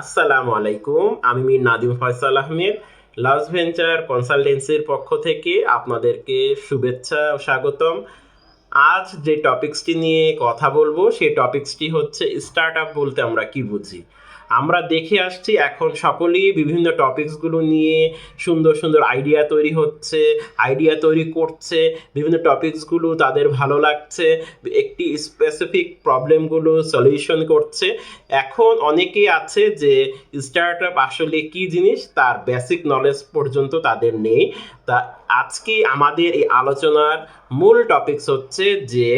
আসসালামু আলাইকুম, আমি মির নাদিম ফয়সাল আহমেদ লাস ভেঞ্চার কনসালটেন্সির পক্ষ থেকে আপনাদেরকে শুভেচ্ছা ও স্বাগতম। আজ যে টপিকসটি নিয়ে কথা বলব, সেই টপিকসটি হচ্ছে স্টার্ট আপ বলতে আমরা কি বুঝি? আমরা দেখে আসছি এখন সকলেই বিভিন্ন টপিকসগুলো নিয়ে সুন্দর সুন্দর আইডিয়া তৈরি হচ্ছে আইডিয়া তৈরি করছে, বিভিন্ন টপিকসগুলো তাদের ভালো লাগছে, একটি স্পেসিফিক প্রবলেমগুলো সলিউশন করছে। এখন অনেকেই আছে যে স্টার্ট আপ আসলে কি জিনিস? তার বেসিক নলেজ পর্যন্ত তাদের নেই। তা আজকে আমাদের এই আলোচনার মূল টপিকস হচ্ছে যে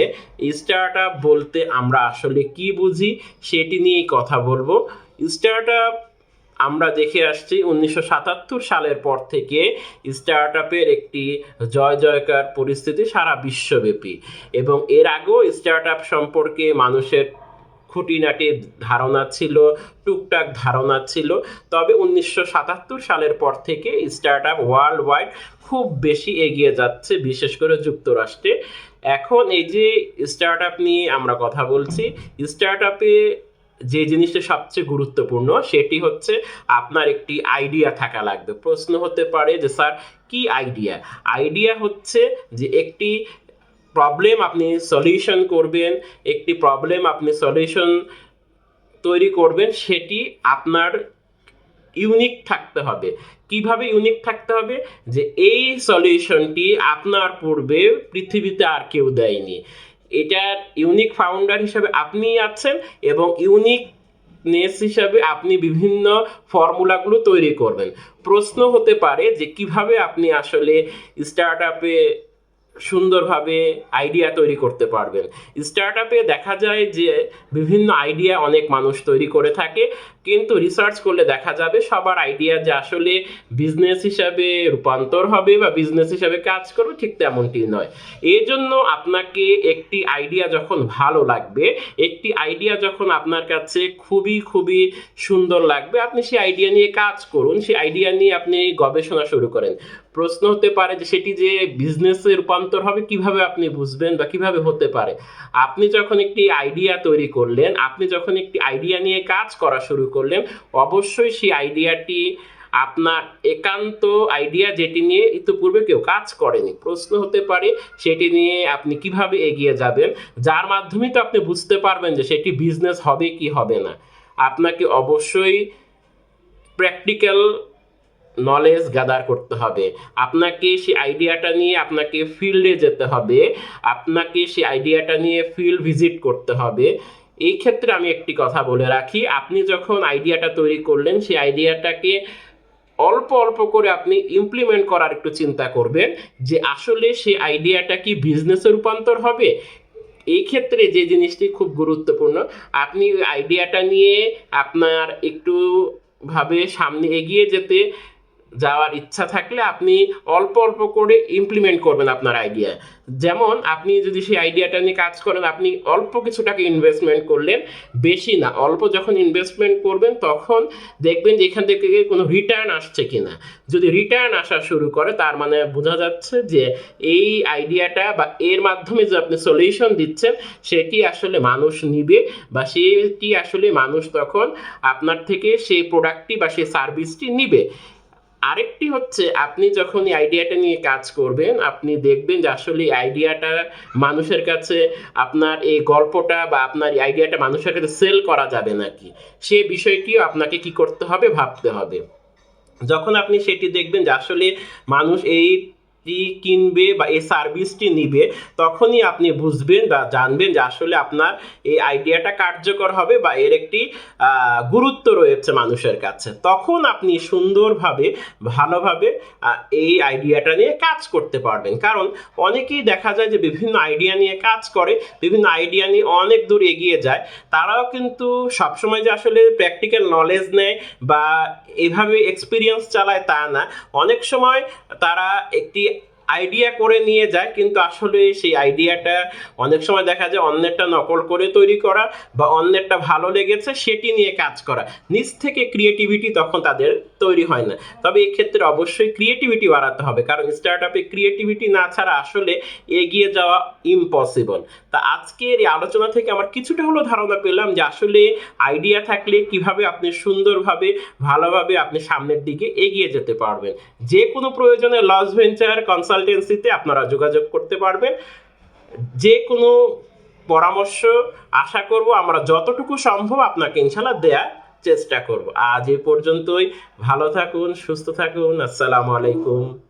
স্টার্ট আপ বলতে আমরা আসলে কি বুঝি? সেটি নিয়েই কথা বলব। স্টার্ট আপ আমরা দেখে আসছি উনিশশো সাতাত্তর সালের পর থেকে স্টার্ট আপের একটি জয় জয়কার পরিস্থিতি সারা বিশ্বব্যাপী। এবং এর আগেও স্টার্ট আপ সম্পর্কে মানুষের খুঁটিনাটি ধারণা ছিল, টুকটাক ধারণা ছিল। তবে উনিশশো সাতাত্তর সালের পর থেকে স্টার্ট আপ ওয়ার্ল্ড ওয়াইড খুব বেশি এগিয়ে যাচ্ছে, বিশেষ করে যুক্তরাষ্ট্রে। এখন এই যে স্টার্ট আপ নিয়ে আমরা কথা বলছি স্টার্ট আপে যে জিনিসটা সবচেয়ে গুরুত্বপূর্ণ সেটি হচ্ছে আপনার একটি আইডিয়া থাকা লাগবে। প্রশ্ন হতে পারে যে, স্যার, কি আইডিয়া আইডিয়া হচ্ছে যে, একটি প্রবলেম আপনি সলিউশন করবেন, একটি প্রবলেম আপনি সলিউশন তৈরি করবেন, সেটি আপনার ইউনিক থাকতে হবে। কীভাবে ইউনিক থাকতে হবে? যে, এই সলিউশনটি আপনার পূর্বে পৃথিবীতে আর কেউ দেয়নি। এটার ইউনিক ফাউন্ডার হিসাবে আপনি আছেন এবং ইউনিক নেস হিসাবে আপনি বিভিন্ন ফর্মুলাগুলো তৈরি করবেন। প্রশ্ন হতে পারে যে কীভাবে আপনি আসলে স্টার্ট আপে সুন্দরভাবে আইডিয়া তৈরি করতে পারবেন। স্টার্ট আপে দেখা যায় যে বিভিন্ন আইডিয়া অনেক মানুষ তৈরি করে থাকে, কিন্তু রিসার্চ করলে দেখা যাবে সবার আইডিয়া যে আসলে বিজনেস হিসাবে রূপান্তর হবে বা বিজনেস হিসাবে কাজ করবে ঠিক তেমনটি নয়। এই জন্য আপনাকে একটি আইডিয়া যখন ভালো লাগবে, একটি আইডিয়া যখন আপনার কাছে খুবই খুবই সুন্দর লাগবে, আপনি সেই আইডিয়া নিয়ে কাজ করুন, সেই আইডিয়া নিয়ে আপনি গবেষণা শুরু করেন। প্রশ্ন হতে পারে যে সেটি যে বিজনেসে রূপান্তর হবে কীভাবে আপনি বুঝবেন বা কীভাবে হতে পারে? আপনি যখন একটি আইডিয়া তৈরি করলেন, আপনি যখন একটি আইডিয়া নিয়ে কাজ করা শুরু করলেন, অবশ্যই সেই আইডিয়াটি আপনার একান্ত আইডিয়া যেটি নিয়ে ইতিপূর্বে কেউ কাজ করেনি। প্রশ্ন হতে পারে সেটি নিয়ে আপনি কীভাবে এগিয়ে যাবেন, যার মাধ্যমে তো আপনি বুঝতে পারবেন যে সেটি বিজনেস হবে কি হবে না। আপনাকে অবশ্যই প্র্যাকটিক্যাল নলেজ গ্যাদার করতে হবে। আপনাকে সেই আইডিয়াটা নিয়ে আপনাকে ফিল্ডে যেতে হবে। আপনাকে সেই আইডিয়াটা নিয়ে ফিল্ড ভিজিট করতে হবে। এই ক্ষেত্রে আমি একটি কথা বলে রাখি, আপনি যখন আইডিয়াটা তৈরি করলেন, সেই আইডিয়াটাকে অল্প অল্প করে আপনি ইমপ্লিমেন্ট করার একটু চিন্তা করবেন যে আসলে সেই আইডিয়াটা কি বিজনেসে রূপান্তর হবে? এই ক্ষেত্রে যে জিনিসটি খুব গুরুত্বপূর্ণ, আপনি আইডিয়াটা নিয়ে আপনার একটু ভাবে সামনে এগিয়ে যেতে যাওয়ার ইচ্ছা থাকলে আপনি অল্প অল্প করে ইমপ্লিমেন্ট করবেন আপনার আইডিয়া যেমন আপনি যদি সেই আইডিয়াটা নিয়ে কাজ করেন, আপনি অল্প কিছু টাকা ইনভেস্টমেন্ট করলেন, বেশি না, অল্প যখন ইনভেস্টমেন্ট করবেন তখন দেখবেন যে এখান থেকে কোনো রিটার্ন আসছে কিনা। যদি রিটার্ন আসা শুরু করে, তার মানে বোঝা যাচ্ছে যে এই আইডিয়াটা বা এর মাধ্যমে যে আপনি সলিউশন দিচ্ছেন, সেটি আসলে মানুষ নিবে বা সেটি আসলে মানুষ তখন আপনার থেকে সেই প্রোডাক্টটি বা সেই সার্ভিসটি নিবে। আরেকটি হচ্ছে, আপনি যখন এই আইডিয়াটা নিয়ে কাজ করবেন, আপনি দেখবেন যে আসলে আইডিয়াটা মানুষের কাছে আপনার এই গল্পটা বা আপনার এই আইডিয়াটা মানুষের কাছে সেল করা যাবে নাকি? সে বিষয়টিও আপনাকে কি করতে হবে? ভাবতে হবে। যখন আপনি সেটি দেখবেন যে আসলে মানুষ এই টি কিনবে বা এই সার্ভিসটি নিবে, তখনই আপনি বুঝবেন বা জানবেন যে আসলে আপনার এই আইডিয়াটা কার্যকর হবে বা এর একটি গুরুত্ব রয়েছে মানুষের কাছে। তখন আপনি সুন্দরভাবে, ভালোভাবে এই আইডিয়াটা নিয়ে কাজ করতে পারবেন। কারণ অনেকেই দেখা যায় যে বিভিন্ন আইডিয়া নিয়ে কাজ করে, বিভিন্ন আইডিয়া নিয়ে অনেক দূর এগিয়ে যায়। তারাও কিন্তু সবসময় যে আসলে প্র্যাকটিক্যাল নলেজ নেয় বা এভাবে এক্সপিরিয়েন্স চালায় তা না। অনেক সময় তারা একটি আইডিয়া করে নিয়ে যায়, কিন্তু আসলে সেই আইডিয়াটা অনেক সময় দেখা যায় অন্যেরটা নকল করে তৈরি করা বা অন্যেরটা ভালো লেগেছে, সেটি নিয়ে কাজ করা। নিজ থেকে ক্রিয়েটিভিটি তখন তাদের তৈরি হয় না। তবে এক্ষেত্রে অবশ্যই ক্রিয়েটিভিটি বাড়াতে হবে, কারণ স্টার্ট আপে ক্রিয়েটিভিটি না ছাড়া আসলে এগিয়ে যাওয়া ইম্পসিবল তা আজকের এই আলোচনা থেকে আমার কিছুটা হলো ধারণা পেলাম যে আসলে আইডিয়া থাকলে কীভাবে আপনি সুন্দরভাবে, ভালোভাবে আপনি সামনের দিকে এগিয়ে যেতে পারবেন। যে কোনো প্রয়োজনে লস ভেঞ্চার কনসালটেন্সিতে আপনারা যোগাযোগ করতে পারবেন। যে কোনো পরামর্শ আশা করব আমরা যতটুকু সম্ভব আপনাকে ইনশাল্লাহ দেওয়ার চেষ্টা করব। আজ এ পর্যন্তই। ভালো থাকুন সুস্থ থাকুন। আসসালামু আলাইকুম।